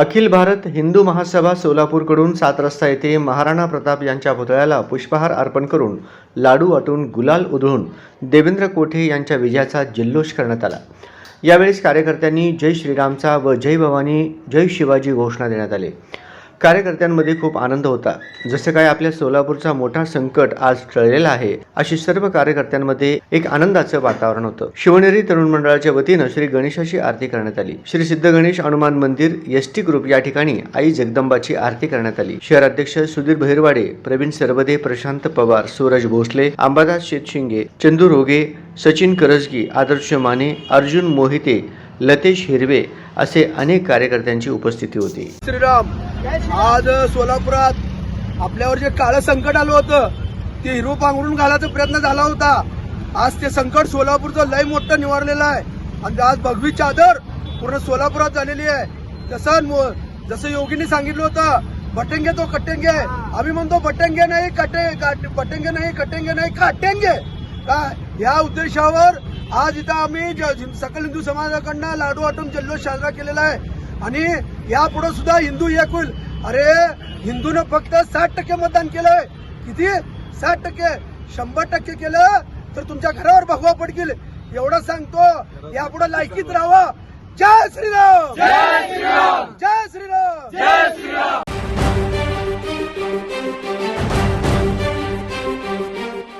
अखिल भारत हिंदू महासभा सोलापूरकडून सात रस्ता येथे महाराणा प्रताप यांच्या पुतळ्याला पुष्पहार अर्पण करून लाडू वाटून गुलाल उधळून देवेंद्र कोठे यांच्या विजयाचा जल्लोष करण्यात आला. यावेळेस कार्यकर्त्यांनी जय श्रीरामचा व जय भवानी जय शिवाजी घोषणा देण्यात आले. कार्यकर्त्यांमध्ये खूप आनंद होता. जसं काय आपल्या सोलापूरचा मोठा संकट आज टळलेला आहे अशी सर्व कार्यकर्त्यांमध्ये एक आनंदाचं वातावरण होतं. शिवनेरी तरुण मंडळाच्या वतीनं श्री गणेशाची आरती करण्यात आली. श्री सिद्ध गणेश हनुमान मंदिर एस टी ग्रुप या ठिकाणी आई जगदंबाची आरती करण्यात आली. शहराध्यक्ष सुधीर भैरवाडे प्रवीण सरबदे प्रशांत पवार सूरज भोसले अंबादास शेतशिंगे चंदू रोगे सचिन करजगी आदर्श माने अर्जुन मोहिते लतेश हिरवे असे अनेक कार्यकर्त्यांची उपस्थिती होती. श्रीराम आज सोलापुरात आपल्यावर जे काळं संकट आलं होतं ते हिरो पांघरून घालायचा प्रयत्न झाला होता. आज ते संकट सोलापूरचं लय मोठं निवारलेलं आहे. आणि आज भगवी चादर पूर्ण सोलापुरात झालेली आहे. जसं जसं योगींनी सांगितलं होतं बटेंगे तो कटेंगे. आम्ही म्हणतो बटेंगे नाही कटे काट- बटेंगे नाही कटेंगे नाही काटेंगे का? या उद्देशावर आज इथं आम्ही ज- सकल हिंदू समाजाकडनं लाडू वाटून जल्लोष साजरा केलेला आहे. आणि यापुढे सुद्धा हिंदू एक होईल. अरे हिंदूनं फक्त साठ टक्के मतदान केलंय. किती? साठ टक्के. शंभर टक्के केलं तर तुमच्या घरावर भगवा पडतील. एवढं सांगतो यापुढे लायकीत राहावं. जय श्रीराम! जय श्रीराम